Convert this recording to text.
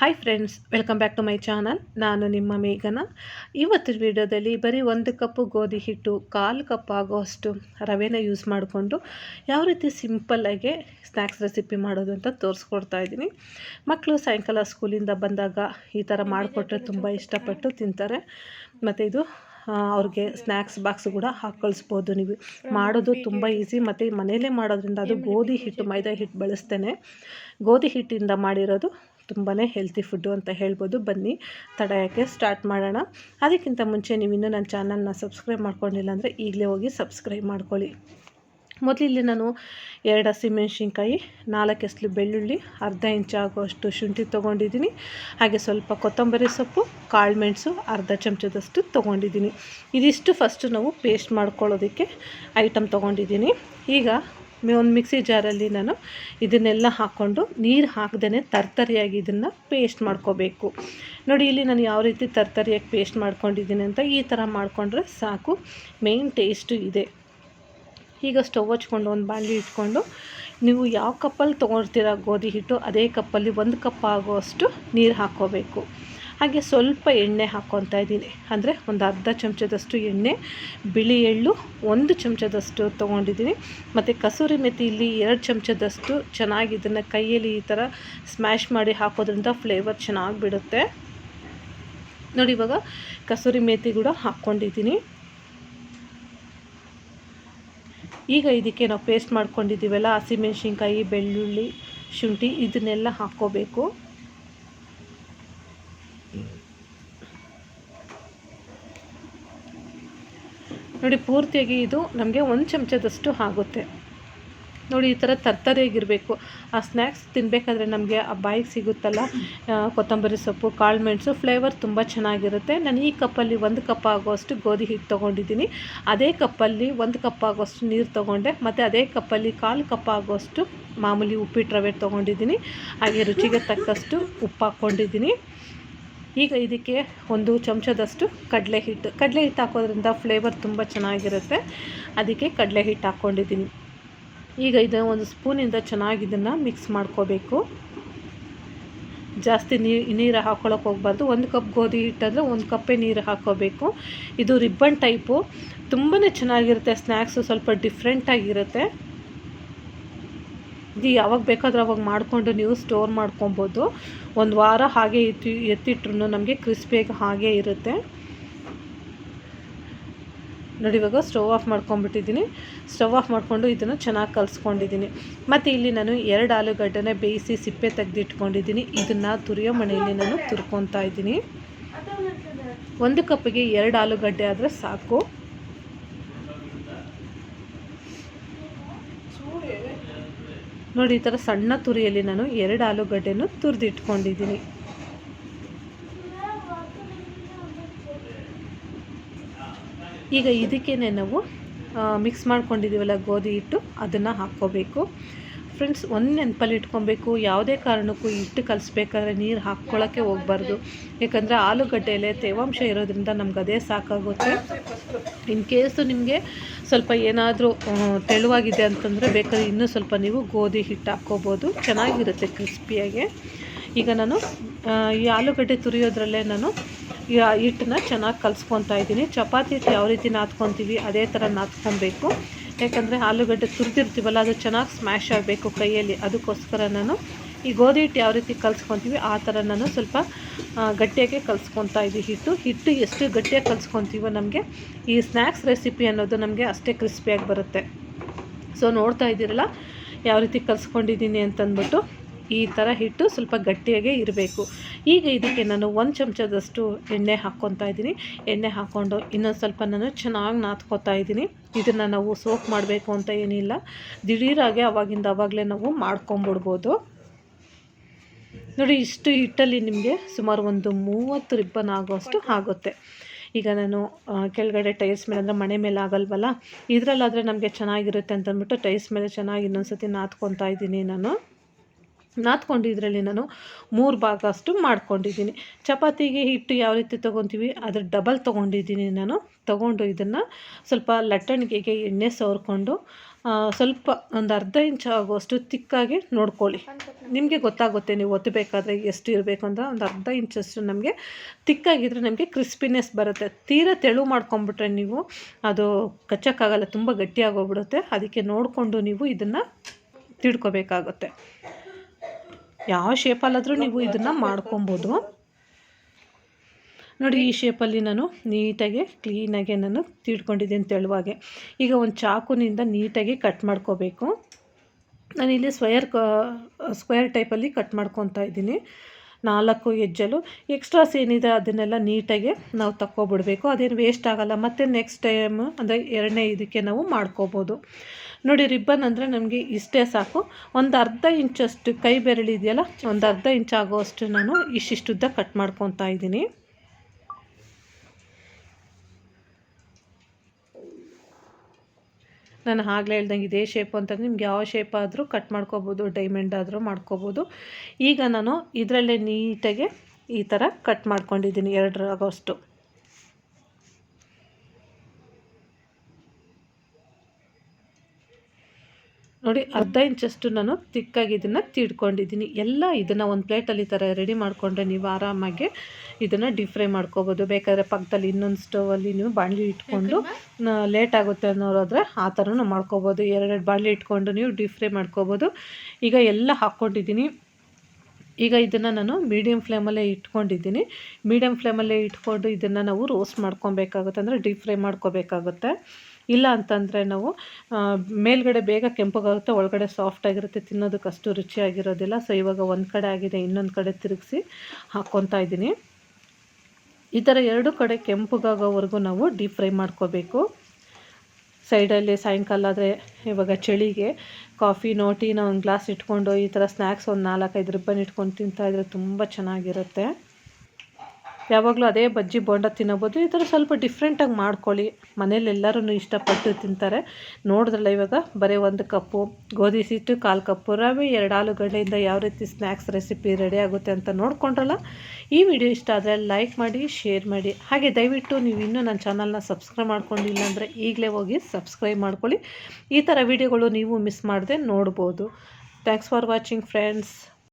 Hi friends welcome back to my channel ನಾನು ನಿಮ್ಮ ಮೇಘನ. ಇವತ್ತಿನ ವಿಡಿಯೋದಲ್ಲಿ ಬರೀ ಒಂದು ಕಪ್ಪು ಗೋಧಿ ಹಿಟ್ಟು, ಕಾಲು ಕಪ್ ಆಗೋಷ್ಟು ರವೆನ ಯೂಸ್ ಮಾಡಿಕೊಂಡು ಯಾವ ರೀತಿ ಸಿಂಪಲ್ಲಾಗಿ ಸ್ನ್ಯಾಕ್ಸ್ ರೆಸಿಪಿ ಮಾಡೋದು ಅಂತ ತೋರಿಸ್ಕೊಡ್ತಾ ಇದ್ದೀನಿ. ಮಕ್ಕಳು ಸಾಯಂಕಾಲ ಸ್ಕೂಲಿಂದ ಬಂದಾಗ ಈ ಥರ ಮಾಡಿಕೊಟ್ರೆ ತುಂಬ ಇಷ್ಟಪಟ್ಟು ತಿಂತಾರೆ. ಮತ್ತು ಇದು ಅವ್ರಿಗೆ ಸ್ನ್ಯಾಕ್ಸ್ ಬಾಕ್ಸ್ ಕೂಡ ಹಾಕಿ ಕಳಿಸ್ಬೋದು ನೀವು. ಮಾಡೋದು ತುಂಬ ಈಸಿ ಮತ್ತು ಮನೆಯಲ್ಲೇ ಮಾಡೋದ್ರಿಂದ ಅದು ಗೋಧಿ ಹಿಟ್ಟು, ಮೈದಾ ಹಿಟ್ಟು ಬಳಸ್ತೇನೆ. ಗೋಧಿ ಹಿಟ್ಟಿಂದ ಮಾಡಿರೋದು ತುಂಬಾ ಹೆಲ್ತಿ ಫುಡ್ಡು ಅಂತ ಹೇಳ್ಬೋದು. ಬನ್ನಿ ತಡೆಯೋಕ್ಕೆ ಸ್ಟಾರ್ಟ್ ಮಾಡೋಣ. ಅದಕ್ಕಿಂತ ಮುಂಚೆ ನೀವು ಇನ್ನೂ ನನ್ನ ಚಾನಲ್ನ ಸಬ್ಸ್ಕ್ರೈಬ್ ಮಾಡ್ಕೊಂಡಿಲ್ಲ ಅಂದರೆ ಈಗಲೇ ಹೋಗಿ ಸಬ್ಸ್ಕ್ರೈಬ್ ಮಾಡ್ಕೊಳ್ಳಿ. ಮೊದಲು ಇಲ್ಲಿ ನಾನು ಎರಡು ಹಸಿಮೆಣ್ಸಿನ್ಕಾಯಿ ನಾಲ್ಕು ಎಸ್ಲು ಬೆಳ್ಳುಳ್ಳಿ, ಅರ್ಧ ಇಂಚ್ ಆಗುವಷ್ಟು ಶುಂಠಿ ತೊಗೊಂಡಿದ್ದೀನಿ. ಹಾಗೆ ಸ್ವಲ್ಪ ಕೊತ್ತಂಬರಿ ಸೊಪ್ಪು, ಕಾಳು ಮೆಣಸು, ಅರ್ಧ ಚಮಚದಷ್ಟು ತೊಗೊಂಡಿದ್ದೀನಿ. ಇದಿಷ್ಟು ಫಸ್ಟು ನಾವು ಪೇಸ್ಟ್ ಮಾಡ್ಕೊಳ್ಳೋದಕ್ಕೆ ಐಟಮ್ ತೊಗೊಂಡಿದ್ದೀನಿ. ಈಗ ಒಂದು ಮಿಕ್ಸಿ ಜಾರಲ್ಲಿ ನಾನು ಇದನ್ನೆಲ್ಲ ಹಾಕ್ಕೊಂಡು ನೀರು ಹಾಕ್ದೇ ತರ್ತರಿಯಾಗಿ ಇದನ್ನು ಪೇಸ್ಟ್ ಮಾಡ್ಕೋಬೇಕು. ನೋಡಿ, ಇಲ್ಲಿ ನಾನು ಯಾವ ರೀತಿ ತರ್ತರಿಯಾಗಿ ಪೇಸ್ಟ್ ಮಾಡ್ಕೊಂಡಿದ್ದೀನಿ ಅಂತ ಈ ಥರ ಮಾಡಿಕೊಂಡ್ರೆ ಸಾಕು. ಮೇಯ್ನ್ ಟೇಸ್ಟು ಇದೆ. ಈಗ ಸ್ಟವ್ ಹಚ್ಕೊಂಡು ಒಂದು ಬಾಣಲಿ ಇಟ್ಕೊಂಡು ನೀವು ಯಾವ ಕಪ್ಪಲ್ಲಿ ತೊಗೊಳ್ತೀರ ಗೋಧಿ ಹಿಟ್ಟು, ಅದೇ ಕಪ್ಪಲ್ಲಿ ಒಂದು ಕಪ್ ಆಗುವಷ್ಟು ನೀರು ಹಾಕ್ಕೋಬೇಕು. ಹಾಗೆ ಸ್ವಲ್ಪ ಎಣ್ಣೆ ಹಾಕ್ಕೊತಾ ಇದ್ದೀನಿ. ಅಂದರೆ ಒಂದು ಅರ್ಧ ಚಮಚದಷ್ಟು ಎಣ್ಣೆ, ಬಿಳಿ ಎಳ್ಳು, ಒಂದು ಚಮಚದಷ್ಟು ತೊಗೊಂಡಿದ್ದೀನಿ. ಮತ್ತು ಕಸೂರಿ ಮೆಥಿ ಇಲ್ಲಿ ಎರಡು ಚಮಚದಷ್ಟು ಚೆನ್ನಾಗಿ ಇದನ್ನು ಕೈಯಲ್ಲಿ ಈ ಥರ ಸ್ಮ್ಯಾಶ್ ಮಾಡಿ ಹಾಕೋದ್ರಿಂದ ಫ್ಲೇವರ್ ಚೆನ್ನಾಗಿ ಬಿಡುತ್ತೆ. ನೋಡಿ ಇವಾಗ ಕಸೂರಿ ಮೇಥಿ ಕೂಡ ಹಾಕ್ಕೊಂಡಿದ್ದೀನಿ. ಈಗ ಇದಕ್ಕೆ ನಾವು ಪೇಸ್ಟ್ ಮಾಡ್ಕೊಂಡಿದ್ದೀವಲ್ಲ ಹಸಿಮೆಣ್ಸಿನ್ಕಾಯಿ, ಬೆಳ್ಳುಳ್ಳಿ, ಶುಂಠಿ, ಇದನ್ನೆಲ್ಲ ಹಾಕ್ಕೋಬೇಕು. ನೋಡಿ, ಪೂರ್ತಿಯಾಗಿ ಇದು ನಮಗೆ ಒಂದು ಚಮಚದಷ್ಟು ಆಗುತ್ತೆ. ನೋಡಿ, ಈ ಥರ ತರ್ತರಿಯಾಗಿರಬೇಕು. ಆ ಸ್ನ್ಯಾಕ್ಸ್ ತಿನ್ನಬೇಕಾದ್ರೆ ನಮಗೆ ಆ ಬಾಯಿಗೆ ಸಿಗುತ್ತಲ್ಲ ಕೊತ್ತಂಬರಿ ಸೊಪ್ಪು, ಕಾಳು ಮೆಣಸು, ಫ್ಲೇವರ್ ತುಂಬ ಚೆನ್ನಾಗಿರುತ್ತೆ. ನಾನು ಈ ಕಪ್ಪಲ್ಲಿ ಒಂದು ಕಪ್ ಆಗುವಷ್ಟು ಗೋಧಿ ಹಿಟ್ಟು ತೊಗೊಂಡಿದ್ದೀನಿ. ಅದೇ ಕಪ್ಪಲ್ಲಿ ಒಂದು ಕಪ್ ಆಗುವಷ್ಟು ನೀರು ತೊಗೊಂಡೆ. ಮತ್ತು ಅದೇ ಕಪ್ಪಲ್ಲಿ ಕಾಲು ಕಪ್ ಆಗುವಷ್ಟು ಮಾಮೂಲಿ ಉಪ್ಪಿಟ್ಟು ರವೆ ತೊಗೊಂಡಿದ್ದೀನಿ. ಹಾಗೆ ರುಚಿಗೆ ತಕ್ಕಷ್ಟು ಉಪ್ಪು ಹಾಕ್ಕೊಂಡಿದ್ದೀನಿ ಈಗ ಇದಕ್ಕೆ ಒಂದು ಚಮಚದಷ್ಟು ಕಡಲೆ ಹಿಟ್ಟು. ಕಡಲೆ ಹಿಟ್ಟು ಹಾಕೋದ್ರಿಂದ ಫ್ಲೇವರ್ ತುಂಬ ಚೆನ್ನಾಗಿರುತ್ತೆ. ಅದಕ್ಕೆ ಕಡಲೆ ಹಿಟ್ಟು ಹಾಕ್ಕೊಂಡಿದ್ದೀನಿ ಈಗ ಇದು ಒಂದು ಸ್ಪೂನಿಂದ ಚೆನ್ನಾಗಿ ಇದನ್ನು ಮಿಕ್ಸ್ ಮಾಡ್ಕೋಬೇಕು. ಜಾಸ್ತಿ ನೀರು ನೀರು ಹಾಕ್ಕೊಳಕ್ಕೆ ಹೋಗ್ಬಾರ್ದು. ಒಂದು ಕಪ್ ಗೋಧಿ ಹಿಟ್ಟಾದರೆ ಒಂದು ಕಪ್ಪೇ ನೀರು ಹಾಕ್ಕೋಬೇಕು ಇದು ರಿಬ್ಬನ್ ಟೈಪು. ತುಂಬಾ ಚೆನ್ನಾಗಿರುತ್ತೆ. ಸ್ನ್ಯಾಕ್ಸು ಸ್ವಲ್ಪ ಡಿಫ್ರೆಂಟಾಗಿರುತ್ತೆ. ಇದು ಯಾವಾಗ ಬೇಕಾದರೂ ಅವಾಗ ಮಾಡಿಕೊಂಡು ನೀವು ಸ್ಟೋರ್ ಮಾಡ್ಕೊಬೋದು. ಒಂದು ವಾರ ಹಾಗೆ ಎತ್ತಿ ಎತ್ತಿಟ್ರು ನಮಗೆ ಕ್ರಿಸ್ಪಿಯಾಗಿ ಹಾಗೆ ಇರುತ್ತೆ. ನೋಡಿ ಇವಾಗ ಸ್ಟವ್ ಆಫ್ ಮಾಡ್ಕೊಂಡ್ಬಿಟ್ಟಿದ್ದೀನಿ. ಸ್ಟವ್ ಆಫ್ ಮಾಡಿಕೊಂಡು ಇದನ್ನು ಚೆನ್ನಾಗಿ ಕಲಿಸ್ಕೊಂಡಿದ್ದೀನಿ. ಮತ್ತು ಇಲ್ಲಿ ನಾನು ಎರಡು ಆಲೂಗಡ್ಡೆನೇ ಬೇಯಿಸಿ ಸಿಪ್ಪೆ ತೆಗೆದಿಟ್ಕೊಂಡಿದ್ದೀನಿ. ಇದನ್ನು ತುರಿಯೋ ಮಣೆಯಲ್ಲಿ ನಾನು ತುರ್ಕೊತಾ ಇದ್ದೀನಿ. ಒಂದು ಕಪ್ಪಿಗೆ ಎರಡು ಆಲೂಗಡ್ಡೆ ಆದರೆ ಸಾಕು. ನೋಡಿ, ಈ ಥರ ಸಣ್ಣ ತುರಿಯಲ್ಲಿ ನಾನು ಎರಡು ಆಲೂಗಡ್ಡೆನೂ ತುರಿದಿಟ್ಕೊಂಡಿದ್ದೀನಿ. ಈಗ ಇದಕ್ಕೇ ನಾವು ಮಿಕ್ಸ್ ಮಾಡ್ಕೊಂಡಿದ್ದೀವಲ್ಲ ಗೋಧಿ ಹಿಟ್ಟು, ಅದನ್ನು ಹಾಕ್ಕೋಬೇಕು. ಫ್ರೆಂಡ್ಸ್ ಒಂದು ನೆನಪಲ್ಲಿ ಇಟ್ಕೊಬೇಕು. ಯಾವುದೇ ಕಾರಣಕ್ಕೂ ಹಿಟ್ಟು ಕಲಿಸ್ಬೇಕಾದ್ರೆ ನೀರು ಹಾಕ್ಕೊಳ್ಳೋಕ್ಕೆ ಹೋಗ್ಬಾರ್ದು. ಯಾಕಂದರೆ ಆಲೂಗಡ್ಡೆಯಲ್ಲೇ ತೇವಾಂಶ ಇರೋದ್ರಿಂದ ನಮ್ಗೆ ಅದೇ ಸಾಕಾಗುತ್ತೆ. ಇನ್ ಕೇಸು ನಿಮಗೆ ಸ್ವಲ್ಪ ಏನಾದರೂ ತೆಳುವಾಗಿದೆ ಅಂತಂದರೆ ಬೇಕಾದ್ರೆ ಇನ್ನೂ ಸ್ವಲ್ಪ ನೀವು ಗೋಧಿ ಹಿಟ್ಟು ಹಾಕ್ಕೋಬೋದು. ಚೆನ್ನಾಗಿರುತ್ತೆ ಕ್ರಿಸ್ಪಿಯಾಗಿ. ಈಗ ನಾನು ಈ ಆಲೂಗಡ್ಡೆ ತುರಿಯೋದ್ರಲ್ಲೇ ನಾನು ಈ ಹಿಟ್ಟನ್ನ ಚೆನ್ನಾಗಿ ಕಲಿಸ್ಕೊತಾ ಇದ್ದೀನಿ. ಚಪಾತಿ ಹಿಟ್ಟು ಯಾವ ರೀತಿ ನಾದ್ಕೊತೀವಿ ಅದೇ ಥರ ನಾದ್ಕೊಬೇಕು. ಯಾಕಂದರೆ ಆಲೂಗಡ್ಡೆ ತುರಿದಿರ್ತೀವಲ್ಲ, ಅದು ಚೆನ್ನಾಗಿ ಸ್ಮ್ಯಾಶ್ ಆಗಬೇಕು ಕೈಯಲ್ಲಿ. ಅದಕ್ಕೋಸ್ಕರ ನಾನು ಈ ಗೋಧಿ ಹಿಟ್ಟು ಯಾವ ರೀತಿ ಕಲಿಸ್ಕೊತೀವಿ, ಆ ಥರ ನಾನು ಸ್ವಲ್ಪ ಗಟ್ಟಿಯಾಗೆ ಕಲಿಸ್ಕೊತಾ ಇದ್ದೀನಿ ಹಿಟ್ಟು. ಹಿಟ್ಟು ಎಷ್ಟು ಗಟ್ಟಿಯಾಗಿ ಕಲಿಸ್ಕೊತೀವೋ ನಮಗೆ ಈ ಸ್ನ್ಯಾಕ್ಸ್ ರೆಸಿಪಿ ಅನ್ನೋದು ನಮಗೆ ಅಷ್ಟೇ ಕ್ರಿಸ್ಪಿಯಾಗಿ ಬರುತ್ತೆ. ಸೊ, ನೋಡ್ತಾ ಇದ್ದೀರಲ್ಲ ಯಾವ ರೀತಿ ಕಲಿಸ್ಕೊಂಡಿದ್ದೀನಿ ಅಂತಂದ್ಬಿಟ್ಟು ಈ ಥರ ಹಿಟ್ಟು ಸ್ವಲ್ಪ ಗಟ್ಟಿಯಾಗೇ ಇರಬೇಕು. ಈಗ ಇದಕ್ಕೆ ನಾನು ಒಂದು ಚಮಚದಷ್ಟು ಎಣ್ಣೆ ಹಾಕ್ಕೊತಾ ಇದ್ದೀನಿ. ಎಣ್ಣೆ ಹಾಕ್ಕೊಂಡು ಇನ್ನೊಂದು ಸ್ವಲ್ಪ ನಾನು ಚೆನ್ನಾಗಿ ನಾದ್ಕೋತಾ ಇದ್ದೀನಿ. ಇದನ್ನು ನಾವು ಸೋಕ್ ಮಾಡಬೇಕು ಅಂತ ಏನಿಲ್ಲ. ದಿಢೀರಾಗೆ ಅವಾಗಿಂದ ಅವಾಗಲೇ ನಾವು ಮಾಡ್ಕೊಂಬಿಡ್ಬೋದು. ನೋಡಿ, ಇಷ್ಟು ಹಿಟ್ಟಲ್ಲಿ ನಿಮಗೆ ಸುಮಾರು ಒಂದು ಮೂವತ್ತು ರಿಬ್ಬನ್ ಆಗೋಷ್ಟು ಆಗುತ್ತೆ. ಈಗ ನಾನು ಕೆಳಗಡೆ ಟೈಲ್ಸ್ ಮೇಲೆ, ಅಂದರೆ ಮನೆ ಮೇಲೆ ಆಗಲ್ವಲ್ಲ, ಇದರಲ್ಲಾದರೆ ನಮಗೆ ಚೆನ್ನಾಗಿರುತ್ತೆ ಅಂತಂದ್ಬಿಟ್ಟು ಟೈಲ್ಸ್ ಮೇಲೆ ಚೆನ್ನಾಗಿ ಇನ್ನೊಂದು ಸತಿ ನಾದ್ಕೊತಾ ಇದ್ದೀನಿ ನಾನು. ನಾದ್ಕೊಂಡು ಇದರಲ್ಲಿ ನಾನು ಮೂರು ಭಾಗ ಅಷ್ಟು ಮಾಡ್ಕೊಂಡಿದ್ದೀನಿ. ಚಪಾತಿಗೆ ಹಿಟ್ಟು ಯಾವ ರೀತಿ ತೊಗೊತೀವಿ, ಅದ್ರ ಡಬಲ್ ತೊಗೊಂಡಿದ್ದೀನಿ ನಾನು. ತೊಗೊಂಡು ಇದನ್ನು ಸ್ವಲ್ಪ ಲಟ್ಟಣಿಗೆಗೆ ಎಣ್ಣೆ ಸವರ್ಕೊಂಡು ಸ್ವಲ್ಪ ಒಂದು ಅರ್ಧ ಇಂಚ್ ಆಗುವಷ್ಟು ತಿಕ್ಕಾಗಿ ನೋಡ್ಕೊಳ್ಳಿ. ನಿಮಗೆ ಗೊತ್ತಾಗುತ್ತೆ ನೀವು ಒತ್ತಬೇಕಾದ್ರೆ ಎಷ್ಟು ಇರಬೇಕು ಅಂತ. ಒಂದು ಅರ್ಧ ಇಂಚಷ್ಟು ನಮಗೆ ತಿಕ್ಕಾಗಿದ್ದರೆ ನಮಗೆ ಕ್ರಿಸ್ಪಿನೆಸ್ ಬರುತ್ತೆ. ತೀರಾ ತೆಳು ಮಾಡ್ಕೊಂಬಿಟ್ರೆ ನೀವು ಅದು ಕಚ್ಚಕ್ಕಾಗಲ್ಲ, ತುಂಬ ಗಟ್ಟಿಯಾಗೋಗ್ಬಿಡುತ್ತೆ. ಅದಕ್ಕೆ ನೋಡಿಕೊಂಡು ನೀವು ಇದನ್ನು ತಿಳ್ಕೊಬೇಕಾಗುತ್ತೆ. ಯಾವ ಶೇಪಲ್ಲಾದರೂ ನೀವು ಇದನ್ನು ಮಾಡ್ಕೊಬೋದು. ನೋಡಿ, ಈ ಶೇಪಲ್ಲಿ ನಾನು ನೀಟಾಗಿ ಕ್ಲೀನಾಗಿ ನಾನು ತೀಡ್ಕೊಂಡಿದ್ದೀನಿ ತೆಳುವಾಗೆ ಈಗ ಒಂದು ಚಾಕುನಿಂದ ನೀಟಾಗಿ ಕಟ್ ಮಾಡ್ಕೋಬೇಕು. ನಾನಿಲ್ಲಿ ಸ್ಕ್ವೇರ್ ಕ ಸ್ಕ್ವೇರ್ ಟೈಪಲ್ಲಿ ಕಟ್ ಮಾಡ್ಕೊತಾ ಇದ್ದೀನಿ. ನಾಲ್ಕು ಹೆಜ್ಜಲು. ಎಕ್ಸ್ಟ್ರಾಸ್ ಏನಿದೆ ಅದನ್ನೆಲ್ಲ ನೀಟಾಗಿ ನಾವು ತಕ್ಕೊಬಿಡಬೇಕು. ಅದೇನು ವೇಸ್ಟ್ ಆಗೋಲ್ಲ. ಮತ್ತು ನೆಕ್ಸ್ಟ್ ಟೈಮ್ ಅಂದರೆ ಎರಡನೇ ಇದಕ್ಕೆ ನಾವು ಮಾಡ್ಕೋಬೋದು. ನೋಡಿ ರಿಬ್ಬನ್ ಅಂದರೆ ನಮಗೆ ಇಷ್ಟೇ ಸಾಕು. ಒಂದು ಅರ್ಧ ಇಂಚಷ್ಟು ಕೈ ಬೆರಳಿದೆಯಲ್ಲ, ಒಂದು ಅರ್ಧ ಇಂಚ್ ಆಗೋಷ್ಟು ನಾನು ಇಷ್ಟಿಷ್ಟುದ್ದ ಕಟ್ ಮಾಡ್ಕೊತಾ ಇದ್ದೀನಿ. ನಾನು ಆಗಲೇ ಹೇಳ್ದಂಗೆ ಇದೇ ಶೇಪ್ ಅಂತಂದರೆ ನಿಮ್ಗೆ ಯಾವ ಶೇಪ್ ಆದರೂ ಕಟ್ ಮಾಡ್ಕೋಬೋದು ಡೈಮಂಡ್ ಆದರೂ ಮಾಡ್ಕೋಬೋದು. ಈಗ ನಾನು ಇದರಲ್ಲೇ ನೀಟಾಗಿ ಈ ಥರ ಕಟ್ ಮಾಡ್ಕೊಂಡಿದ್ದೀನಿ ಎರಡರಾಗೋಷ್ಟು ನೋಡಿ ಅರ್ಧ ಇಂಚಷ್ಟು ನಾನು ತಿಕ್ಕಾಗಿ ಇದನ್ನು ತೀಡ್ಕೊಂಡಿದ್ದೀನಿ. ಎಲ್ಲ ಇದನ್ನು ಒಂದು ಪ್ಲೇಟಲ್ಲಿ ಈ ಥರ ರೆಡಿ ಮಾಡಿಕೊಂಡ್ರೆ ನೀವು ಆರಾಮಾಗಿ ಇದನ್ನು ಡೀಪ್ ಫ್ರೈ ಮಾಡ್ಕೋಬೋದು. ಬೇಕಾದರೆ ಪಕ್ಕದಲ್ಲಿ ಇನ್ನೊಂದು ಸ್ಟೋವಲ್ಲಿ ನೀವು ಬಾಣಲಿ ಇಟ್ಕೊಂಡು ಲೇಟ್ ಆಗುತ್ತೆ ಅನ್ನೋರಾದರೆ ಆ ಥರನೂ ಮಾಡ್ಕೋಬೋದು. ಎರಡೆರಡು ಬಾಣಲಿ ಇಟ್ಕೊಂಡು ನೀವು ಡೀಪ್ ಫ್ರೈ ಮಾಡ್ಕೋಬೋದು. ಈಗ ಎಲ್ಲ ಹಾಕ್ಕೊಂಡಿದ್ದೀನಿ. ಈಗ ಇದನ್ನು ನಾನು ಮೀಡಿಯಮ್ ಫ್ಲೇಮಲ್ಲೇ ಇಟ್ಕೊಂಡಿದ್ದೀನಿ. ಮೀಡಿಯಂ ಫ್ಲೇಮಲ್ಲೇ ಇಟ್ಕೊಂಡು ಇದನ್ನು ನಾವು ರೋಸ್ಟ್ ಮಾಡ್ಕೊಬೇಕಾಗುತ್ತೆ. ಅಂದರೆ ಡೀಪ್ ಫ್ರೈ ಮಾಡ್ಕೋಬೇಕಾಗುತ್ತೆ. ಇಲ್ಲ ಅಂತಂದರೆ ನಾವು ಮೇಲ್ಗಡೆ ಬೇಗ ಕೆಂಪಗಾಗುತ್ತೆ ಒಳಗಡೆ ಸಾಫ್ಟಾಗಿರುತ್ತೆ ತಿನ್ನೋದಕ್ಕೆ ಅಷ್ಟು ರುಚಿಯಾಗಿರೋದಿಲ್ಲ. ಸೊ ಇವಾಗ ಒಂದು ಕಡೆ ಆಗಿದೆ ಇನ್ನೊಂದು ಕಡೆ ತಿರುಗಿಸಿ ಹಾಕ್ಕೊತಾ ಇದ್ದೀನಿ. ಈ ಥರ ಎರಡು ಕಡೆ ಕೆಂಪುಗಾಗೋವರೆಗೂ ನಾವು ಡೀಪ್ ಫ್ರೈ ಮಾಡ್ಕೋಬೇಕು. ಸೈಡಲ್ಲಿ ಸಾಯಂಕಾಲ ಆದರೆ ಇವಾಗ ಚಳಿಗೆ ಕಾಫಿನೋ, ಟೀನೋ ಒಂದು ಗ್ಲಾಸ್ ಇಟ್ಕೊಂಡು ಈ ಥರ ಸ್ನ್ಯಾಕ್ಸ್ ಒಂದು ನಾಲ್ಕೈದು ರಿಬ್ಬನ್ ಇಟ್ಕೊಂಡು ತಿಂತಾಯಿದ್ರೆ ತುಂಬ ಚೆನ್ನಾಗಿರುತ್ತೆ. ಯಾವಾಗಲೂ ಅದೇ ಬಜ್ಜಿ ಬೋಂಡ ತಿನ್ನಬೋದು. ಈ ಥರ ಸ್ವಲ್ಪ ಡಿಫ್ರೆಂಟಾಗಿ ಮಾಡ್ಕೊಳ್ಳಿ. ಮನೇಲಿ ಎಲ್ಲರೂ ಇಷ್ಟಪಟ್ಟು ತಿಂತಾರೆ. ನೋಡಿದ್ರಲ್ಲ ಇವಾಗ, ಬರೀ ಒಂದು ಕಪ್ಪು, ಗೋಧಿ ಹಿಟ್ಟು, ಕಾಲು ಕಪ್ಪು, ರವೆ, ಎರಡು ಆಲೂಗಡ್ಡೆಯಿಂದ ಯಾವ ರೀತಿ ಸ್ನ್ಯಾಕ್ಸ್ ರೆಸಿಪಿ ರೆಡಿ ಆಗುತ್ತೆ ಅಂತ ನೋಡ್ಕೊಂಡ್ರಲ್ಲ, ಈ ವಿಡಿಯೋ ಇಷ್ಟ ಆದರೆ ಲೈಕ್ ಮಾಡಿ ಶೇರ್ ಮಾಡಿ. ಹಾಗೆ ದಯವಿಟ್ಟು ನೀವು ಇನ್ನೂ ನನ್ನ ಚಾನಲ್ನ ಸಬ್ಸ್ಕ್ರೈಬ್ ಮಾಡ್ಕೊಂಡಿಲ್ಲ ಅಂದರೆ ಈಗಲೇ ಹೋಗಿ ಸಬ್ಸ್ಕ್ರೈಬ್ ಮಾಡ್ಕೊಳ್ಳಿ. ಈ ಥರ ವಿಡಿಯೋಗಳು ನೀವು ಮಿಸ್ ಮಾಡದೆ ನೋಡ್ಬೋದು. Thanks for watching friends